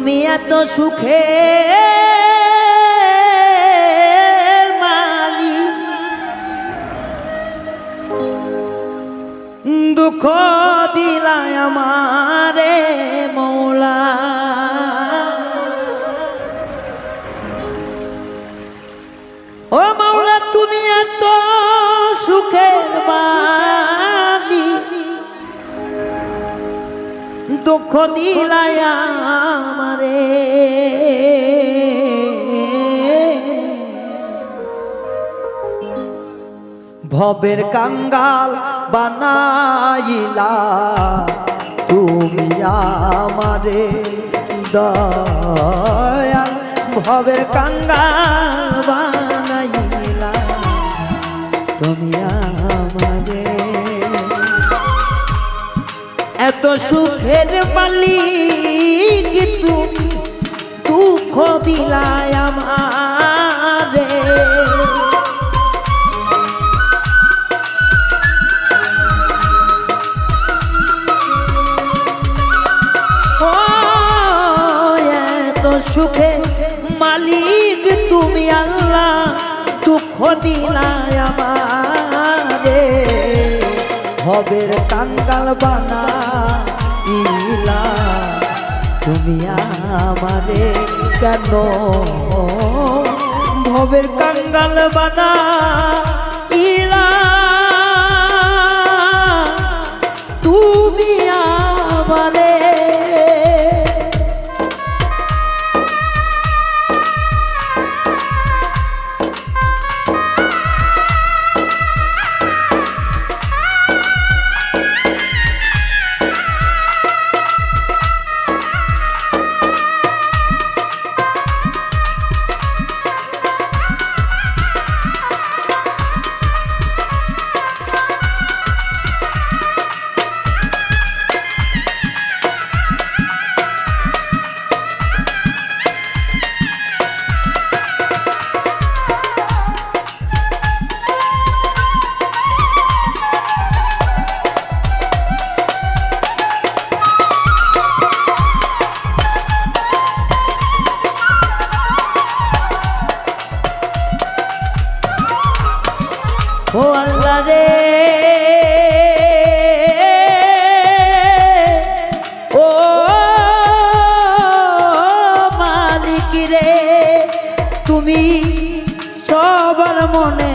তুমি এত সুখে দুঃখ দিলায় আমারে মৌলা। ও মাওলা তুমি এত সুখের মালিক। দুঃখ দিলায় আমারে ভবের কাঙ্গাল বানাইলা তুমি আমারে। দয়াল ভবের কাঙ্গাল বানাইলা তুমি এত সুখের মালিক তুমি দুঃখ দিলায় আমারে। এত সুখে মালিক তুমি আল্লাহ, দুঃখ দিলায় আমারে। হবের কাঙ্গাল বানা ইলা তুমি আমারে কেন ভবের কাঙ্গাল বানা ইলা তুমি আমারে সবার মনে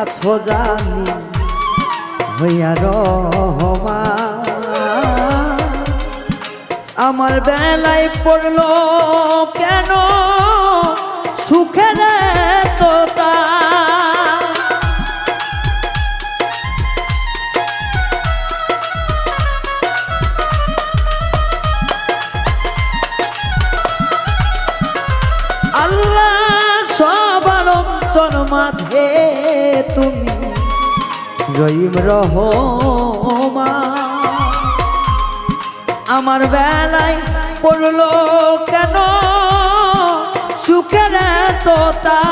আছো জানি হইয়া রহমা। আমার বেলায় পড়ল কেন? সুখের অন্তর মাঝে তুমি রহিম রহমা। আমার বেলায় পড়ল কেন? সুখের তোতা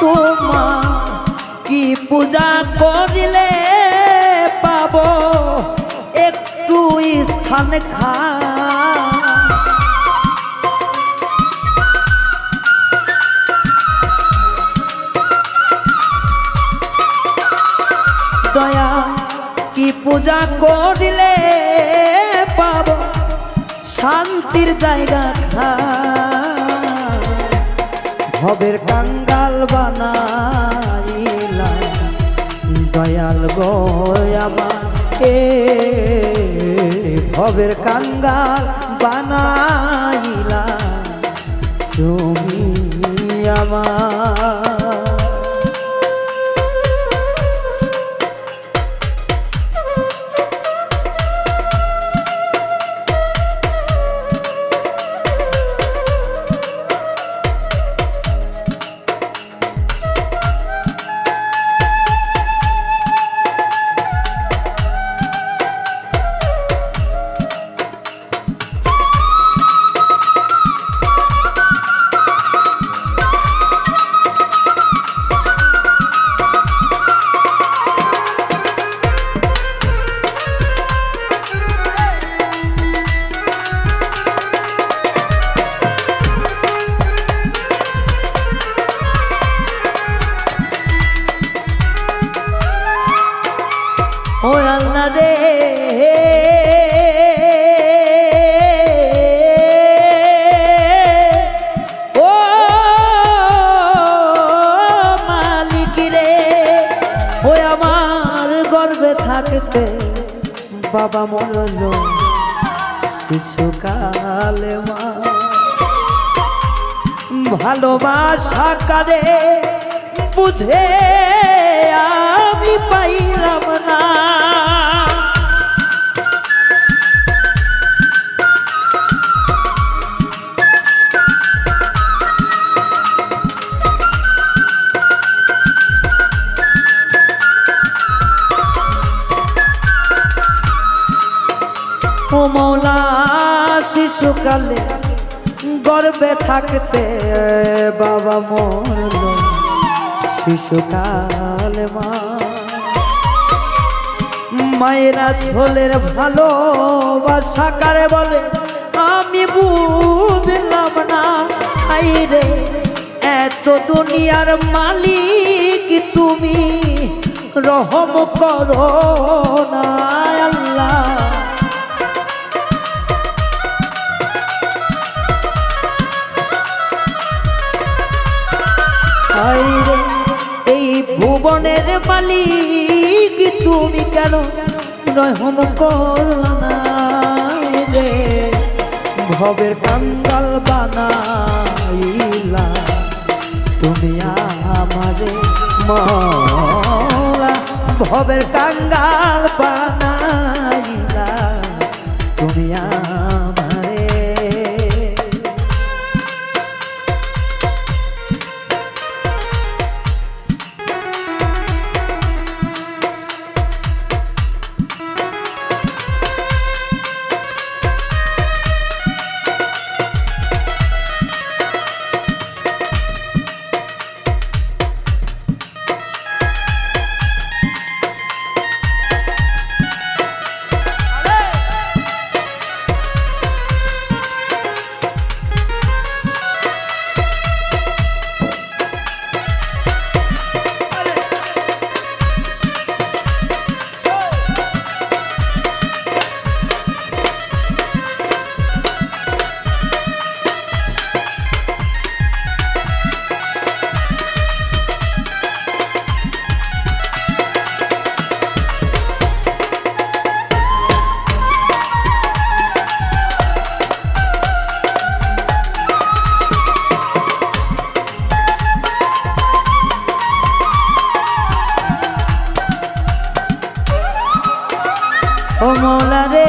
তোমার কি পূজা করিলে পাব? একটু স্থান খা পূজা করিলে পাব শান্তির জায়গা ভবের কাঙ্গাল বানাইলা দয়াল গয়ামা এ ভবের কাঙ্গাল বানাইলা তুমি আমার ও মালিক রে আমার বাবা মরল শিশুকালে মা। ভালোবাসা কারে বুঝে আমি পাইলাম না। ও শিশুকালে গর্বে থাকতে বাবা মরল। শিশুকালে মা। মায়েরা ছোলের ভালোবাসা কারে বলে? আমি বুঝলাম না, আইরে, এত দুনিয়ার মালিক তুমি। রহম করো না, আল্লাহ। হায়রে, এই ভুবনের মালিক তুমি কেন রহম করলা রে? ভবের কাঙ্গাল বানাইলা। তুমি আমারে মলা। ভবের কাঙ্গাল বানাইলা। তুমি ও মৌলা রে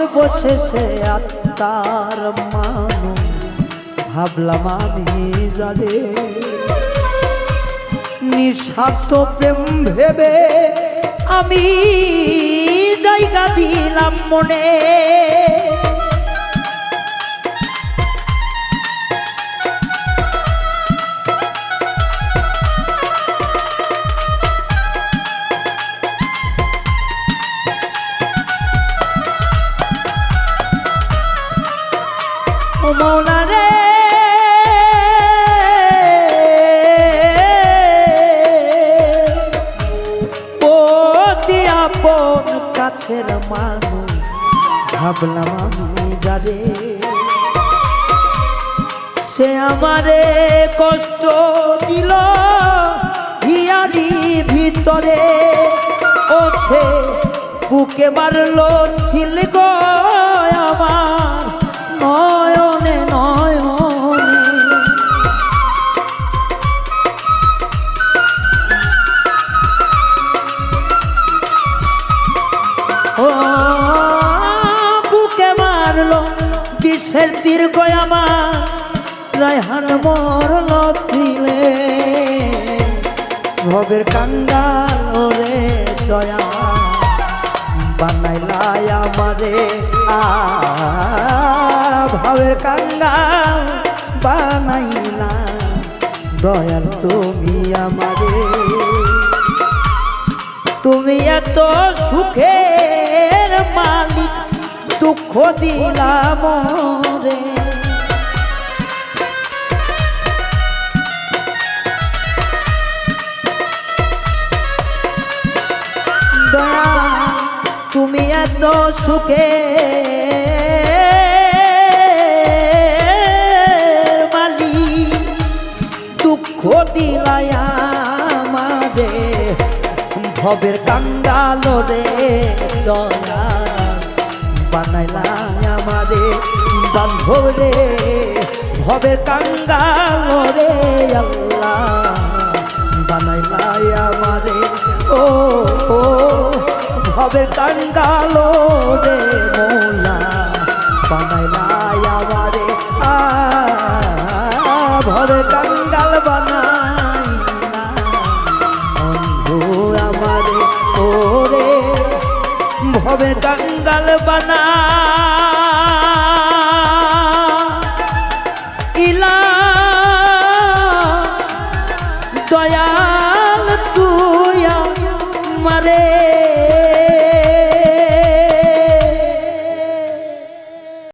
সর্বশেষে আত্মার মানু ভাবলাম আমি যাবে নিঃস্বার্থ প্রেম ভেবে আমি জায়গা দিলাম মনে। ভাবলাম আমি যারে। সে আমারে কষ্ট দিল হিয়ারি ভিতরে। ও সে বুকে মারলো গো আমার নয়নে নয়নে। ভবের কাঙ্গাল ওরে দয়া। বানাইলাই আমারে ভাবের কাঙ্গাল বানাইলা দয়াল তুমি আমারে। তুমি এত সুখের মালিক, দুঃখ দিলাম রে তুমি সুখে। মালিক দুঃখ দিলাই আমারে। ভবের কাঙ্গাল রে দয়া বানাইলাই আমারে বান্ধব রে। ভবের কাঙ্গাল রে আল্লাহ। বানাইলাই আমারে। ও ও, ভবের কাঙ্গাল রে মোলা। বানাইলাই আমারে। আ, ভবের কাঙ্গাল বানাই বন্ধু আমারে ও রে ভবে কাঙ্গাল বানা